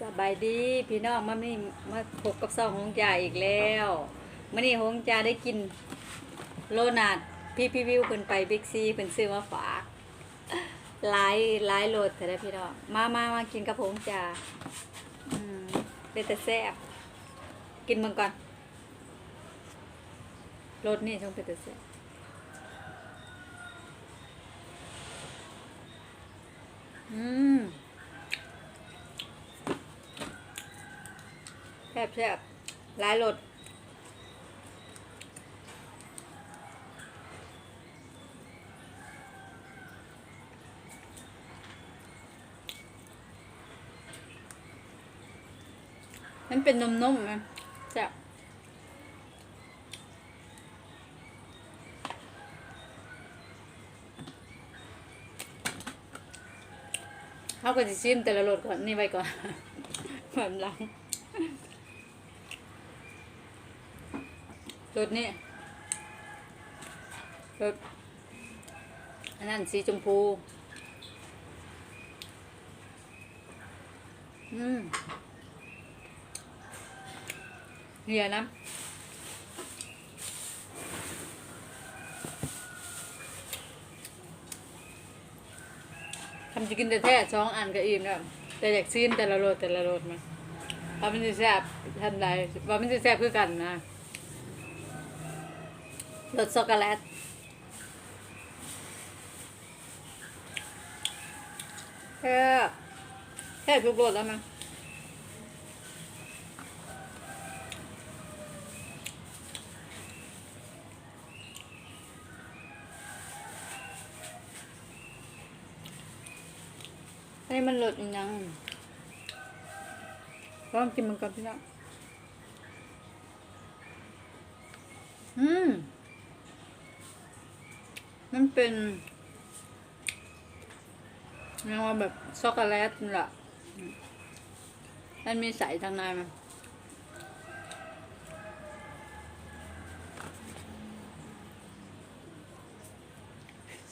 สบายดีพี่น้องมานี่มาพบกับซองหงจ่าอีกแล้วมื่อนี้หงจ่าได้กินโลนาดพี่พี่วิวเพิ่นไปบิ๊กซีเพิ่นซื้อมาฝากหลายหลายโลดแต่ได้พี่น้องมามามากินกับหงจ่าอืมเป็นแต่แซ่บกินมันก่อนรสนี่ต้องเป็นแต่แซ่บอืม ซ่บแซ่บหลายรสมันเป็นนมๆไหมแซ่บเขาก็จะชิมแต่ละรสก่อน นี่ไว้ก่อนความหลัง รถนี่รถอันนั้นสีชมพู อืมเหียนะทำจะกินแต่แท้สองอันก็อิ่มแล้วแต่อยากซีนแต่ละรสแต่ละรสมาว่ามันจะแซ่บทำไรว่ามันจะแซ่บคือกันนะ รสช็อกโกแลตแค่แค่ทุกรสแล้วมั้งไอมันรสอีกยังลองกินมันก่อนพี่น้องอืม มันเป็นเรียกว่าแบบช็อกโกแลตนี่แหละมันมีใสทางในมัน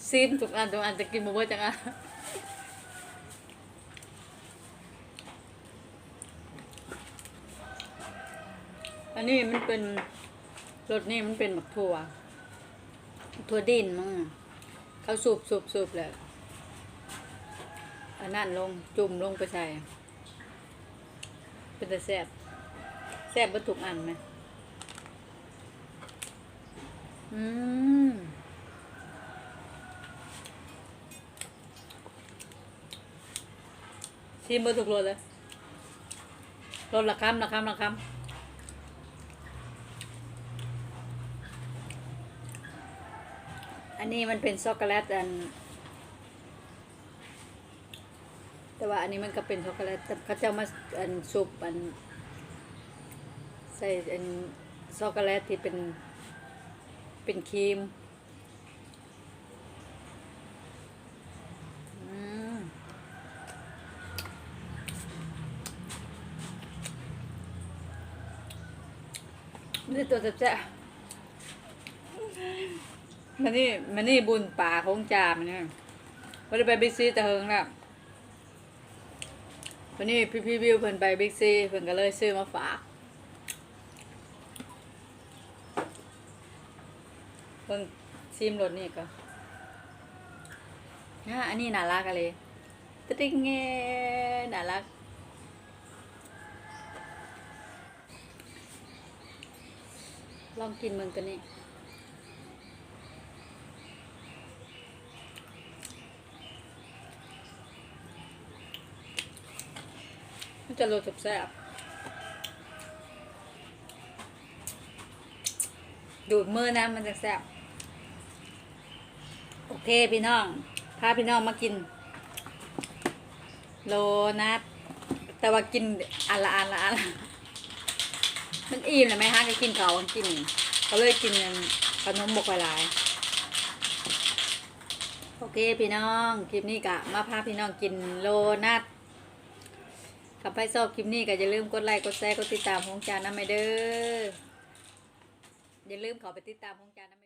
ซีนทุกอันทุกอันจะกินมาเบิดจังอะอันนี้มันเป็นรสนี่มันเป็นหมักถั่ว ถั่วดินมั้งเขาสูบสูบสูบแล้วอันนั้นลงจุ่มลงไปใส่เป็นแต่แซ่บแซ่บวัตถุกอันไหมอืมชิมวัตถุกรสเลยรสละคำละคำละคำ อันนี้มันเป็นช็อกโกแลตอัน แต่ว่าอันนี้มันก็เป็นช็อกโกแลตแต่เขาจะมาอันซุปอัน ใส่อันช็อกโกแลตที่เป็นเป็นครีมอืมนี่ตัวแซ่บๆ มันนี่มันนี่บุญป่าของจามเนี่ยวันนี้ไปบิ๊กซีต่เฮิงแล้ววันนี้พี่พี่วิวเพิ่นไปบิ๊กซีเพิ่นก็เลยซื้อมาฝากเพิ่นซิมรถนี่ก็อะอันนี้น่ารักอะเลยติ๊งเงี้น่ารักลองกินมึงตัวนี้ มันจะรสแซ่บดูดมือนะมันจะแซ่บโอเคพี่น้อง พาพี่น้องมากิน โลนัทแต่ว่ากินอันละอันละอันละมันอิ่มเลยไหมฮะก็กินเขากินก็เลยกินขนมบกไลายโอเคพี่น้อง คลิปนี้กะมาพาพี่น้องกินโลนัท ขับไปชอบคลิปนี้ก็อย่าลืมกดไลค์กดแชร์กดติดตามของจานน้ำไม่เด้ออย่าลืมขอไปติดตามของจานน้ำไม่